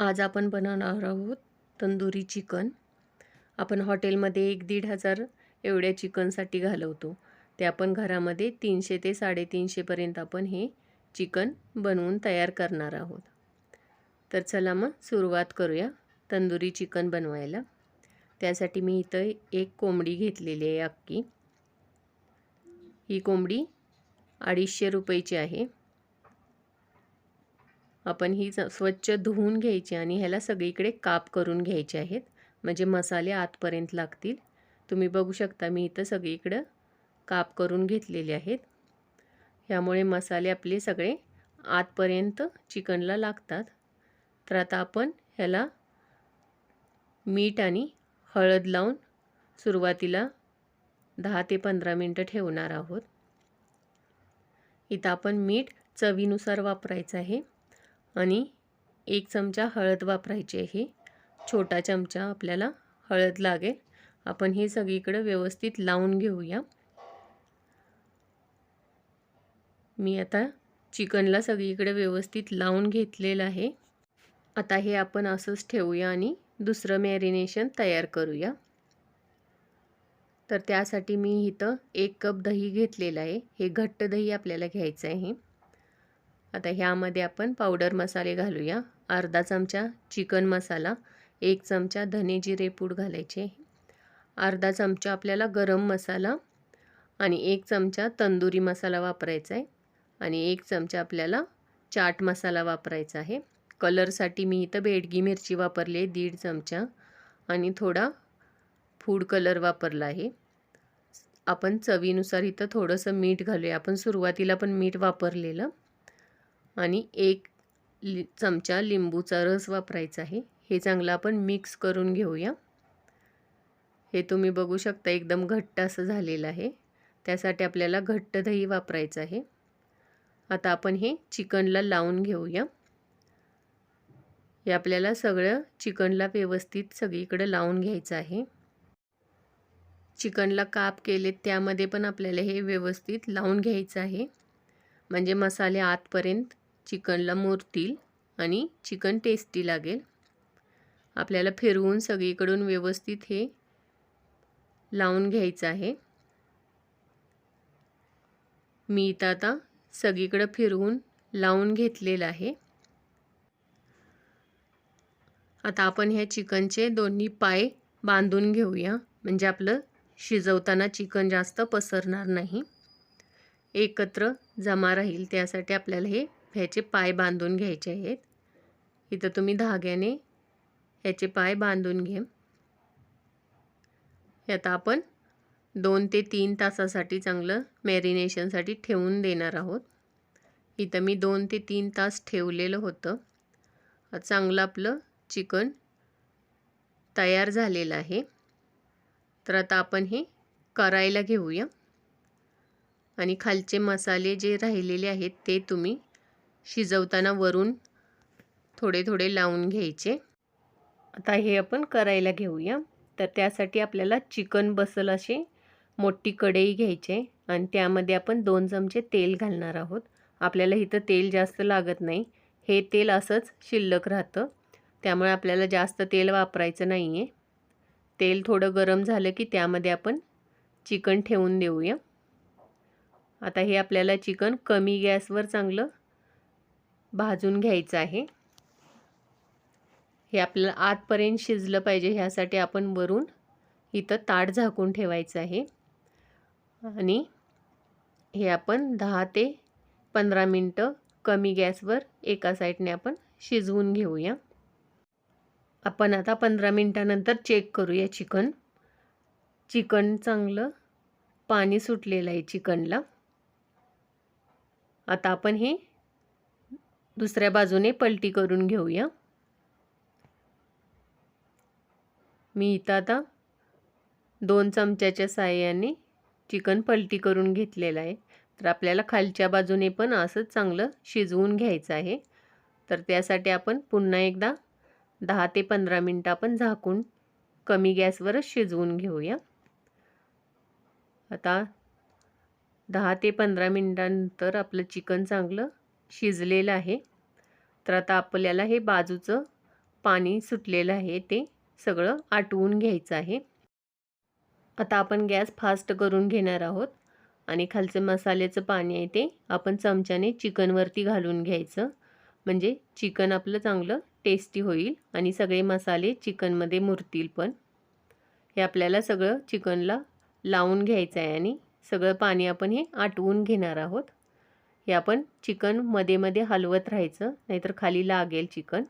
आज आपण बनवणार आहोत तंदुरी चिकन. आपण हॉटेलमध्ये एक दीड हजार एवढ्या चिकनसाठी घालवतो. ते आपण घरामध्ये तीनशे ते साडेतीनशेपर्यंत आपण हे चिकन बनवून तयार करणार आहोत. तर चला मग सुरुवात करूया तंदुरी चिकन बनवायला. त्यासाठी मी इथं एक कोंबडी घेतलेली आहे अक्की ही कोंबडी अडीचशे रुपयाची आहे. आपण ही स्वच्छ धुवून घ्यायची आणि ह्याला सगळीकडे काप करून घ्यायचे आहेत. म्हणजे मसाले आतपर्यंत लागतील. तुम्ही बघू शकता मी इथं सगळीकडं काप करून घेतलेले आहेत. ह्यामुळे मसाले आपले सगळे आतपर्यंत चिकनला लागतात. तर आता आपण ह्याला मीठ आणि हळद लावून सुरुवातीला दहा ते पंधरा मिनटं ठेवणार आहोत. इथं आपण मीठ चवीनुसार वापरायचं आहे. आणि एक चमचा हळद वापरायची आहे. छोटा चमचा आपल्याला हळद लागेल. आपण हे सगळीकडं व्यवस्थित लावून घेऊया. मी आता चिकनला सगळीकडे व्यवस्थित लावून घेतलेलं आहे. आता हे आपण असंच ठेवूया आणि दुसरं मॅरिनेशन तयार करूया. तर त्यासाठी मी इथं एक कप दही घेतलेलं आहे. हे घट्ट दही आपल्याला घ्यायचं आहे. आता ह्यामध्ये आपण पावडर मसाले घालूया. अर्धा चमचा चिकन मसाला एक चमचा धने जिरे पूड घालायचे. अर्धा चमचा आपल्याला गरम मसाला आणि एक चमचा तंदुरी मसाला वापरायचा आहे. आणि एक चमचा आपल्याला चाट मसाला वापरायचा आहे. कलरसाठी मी इथं बेडगी मिरची वापरली आहे दीड चमचा. आणि थोडा फूड कलर वापरला आहे. आपण चवीनुसार इथं थोडंसं मीठ घालूया. आपण सुरुवातीला पण मीठ वापरलेलं. आणि एक लि चमचा लिंबूचा रस वापरायचा आहे. हे चांगलं आपण मिक्स करून घेऊया. हे तुम्ही बघू शकता एकदम घट्ट असं झालेलं आहे. त्यासाठी आपल्याला घट्ट दही वापरायचं आहे. आता आपण हे चिकनला लावून घेऊया. हे आपल्याला सगळं चिकनला व्यवस्थित सगळीकडं लावून घ्यायचं आहे. चिकनला काप केले त्यामध्ये पण आपल्याला हे व्यवस्थित लावून घ्यायचं आहे. म्हणजे मसाले आतपर्यंत चिकनला मुरतील आणि चिकन टेस्टी लागेल. आपल्याला फिरवून सगळीकडून व्यवस्थित हे लावून घ्यायचं आहे. मी इथं आता सगळीकडं फिरवून लावून घेतलेलं आहे. आता आपण ह्या चिकनचे दोन्ही पाय बांधून घेऊया. म्हणजे आपलं शिजवताना चिकन जास्त पसरणार नाही. एकत्र जमा राहील. त्यासाठी आपल्याला हे ह्याचे पाय बांधून घ्यायचे आहेत. इथं तुम्ही धाग्याने ह्याचे पाय बांधून घे आता आपण दोन ते तीन तासासाठी चांगलं मॅरिनेशनसाठी ठेवून देणार आहोत. इथं मी दोन ते तीन तास ठेवलेलं होतं. चांगलं आपलं चिकन तयार झालेलं आहे. तर आता आपण हे करायला घेऊया. आणि खालचे मसाले जे राहिलेले आहेत ते तुम्ही शिजवताना वरून थोडे थोडे लावून घ्यायचे. आता हे आपण करायला घेऊया. तर त्यासाठी आपल्याला चिकन बसल असे मोठी कढई घ्यायचे आणि त्यामध्ये आपण दोन चमचे तेल घालणार आहोत. आपल्याला इथं तेल जास्त लागत नाही. हे तेल असंच शिल्लक राहतं. त्यामुळे आपल्याला जास्त तेल वापरायचं नाही आहे तेल थोडं गरम झालं की त्यामध्ये आपण चिकन ठेवून देऊया. आता हे आपल्याला चिकन कमी गॅसवर चांगलं भाजून घ्यायचं आहे. हे आपल्याला आतपर्यंत शिजलं पाहिजे ह्यासाठी आपण वरून इथं ताट झाकून ठेवायचं आहे. आणि हे आपण दहा ते पंधरा मिनटं कमी गॅसवर एका साईडने आपण शिजवून घेऊया. आपण आता पंधरा मिनटानंतर चेक करूया चिकन. चिकन चांगलं पाणी सुटलेलं आहे चिकनला. आता आपण हे दुसऱ्या बाजूने पलटी करून घेऊया. मी इथं आता दोन चमच्याच्या साह्याने चिकन पलटी करून घेतलेलं आहे. तर आपल्याला खालच्या बाजूने पण असंच चांगलं शिजवून घ्यायचं आहे. तर त्यासाठी आपण पुन्हा एकदा दहा ते पंधरा मिनटं आपण झाकून कमी गॅसवरच शिजवून घेऊया. आता दहा ते पंधरा मिनटानंतर आपलं चिकन चांगलं शिजलेलं आहे. तर आता आपल्याला हे बाजूचं पाणी सुटलेलं आहे ते सगळं आटवून घ्यायचं आहे. आता आपण गॅस फास्ट करून घेणार आहोत आणि खालचं मसाल्याचं पाणी आहे ते आपण चमच्याने चिकनवरती घालून घ्यायचं. म्हणजे चिकन आपलं चांगलं टेस्टी होईल आणि सगळे मसाले चिकनमध्ये मुरतील पण. हे आपल्याला सगळं चिकनला लावून घ्यायचं आहे आणि सगळं पाणी आपण हे आटवून घेणार आहोत. हे आपण चिकनमध्ये मध्ये हलवत राहायचं नाहीतर खाली लागेल चिकन.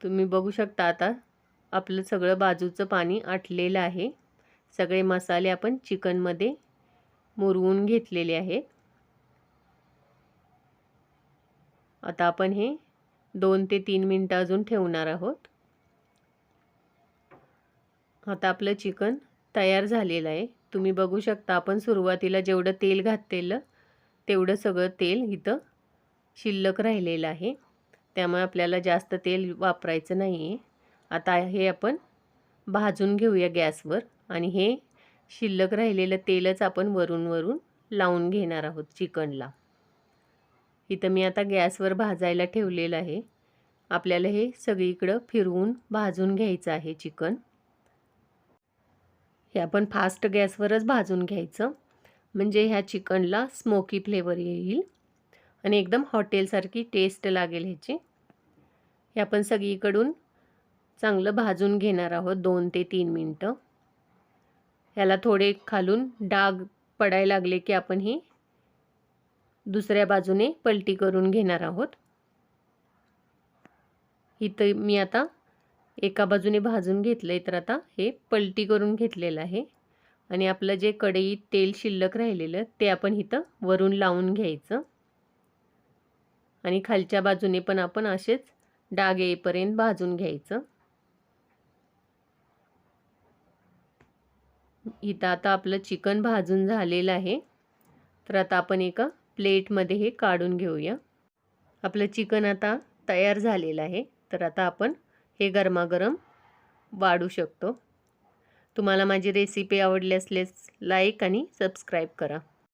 तुम्ही बघू शकता आता आपलं सगळं बाजूचं पाणी आटलेलं आहे. सगळे मसाले आपण चिकनमध्ये मुरवून घेतलेले आहेत. आता आपण हे दोन ते तीन मिनटं अजून ठेवणार आहोत. आता आपलं चिकन तयार झालेलं आहे. तुम्ही बघू शकता आपण सुरुवातीला जेवढं तेल घातलेलं तेवढं सगळं तेल इथं शिल्लक राहिलेलं आहे. त्यामुळे आपल्याला जास्त तेल वापरायचं नाही आहे आता हे आपण भाजून घेऊया गॅसवर आणि हे शिल्लक राहिलेलं तेलच आपण वरून वरून लावून घेणार आहोत चिकनला. इथं मी आता गॅसवर भाजायला ठेवलेलं आहे. आपल्याला हे सगळीकडं फिरवून भाजून घ्यायचं आहे चिकन. हे आपण फास्ट गॅसवरच भाजून घ्यायचं. म्हणजे ह्या चिकनला स्मोकी फ्लेवर येईल. आणि एकदम हॉटेलसारखी टेस्ट लागेल ह्याची. हे आपण सगळीकडून चांगलं भाजून घेणार आहोत दोन ते तीन मिनटं. ह्याला थोडे खालून डाग पडायला लागले की आपण ही दुसऱ्या बाजूने पलटी करून घेणार आहोत. इथं मी आता एका बाजूने भाजून घेतलं आहे तर आता हे पलटी करून घेतलेलं आहे. आणि आपलं जे कढईत तेल शिल्लक राहिलेलं ते आपण इथं वरून लावून घ्यायचं. आणि खालच्या बाजूने पण आपण असेच डाग येईपर्यंत भाजून घ्यायचं. इथं आता आपलं चिकन भाजून झालेलं आहे. तर आता आपण एका प्लेटमध्ये हे काढून घेऊया. आपलं चिकन आता तयार झालेलं आहे. तर आता आपण हे गरमागरम वाढू शकतो. तुम्हाला माझी रेसिपी आवडली असल्यास लाईक आणि सबस्क्राईब करा.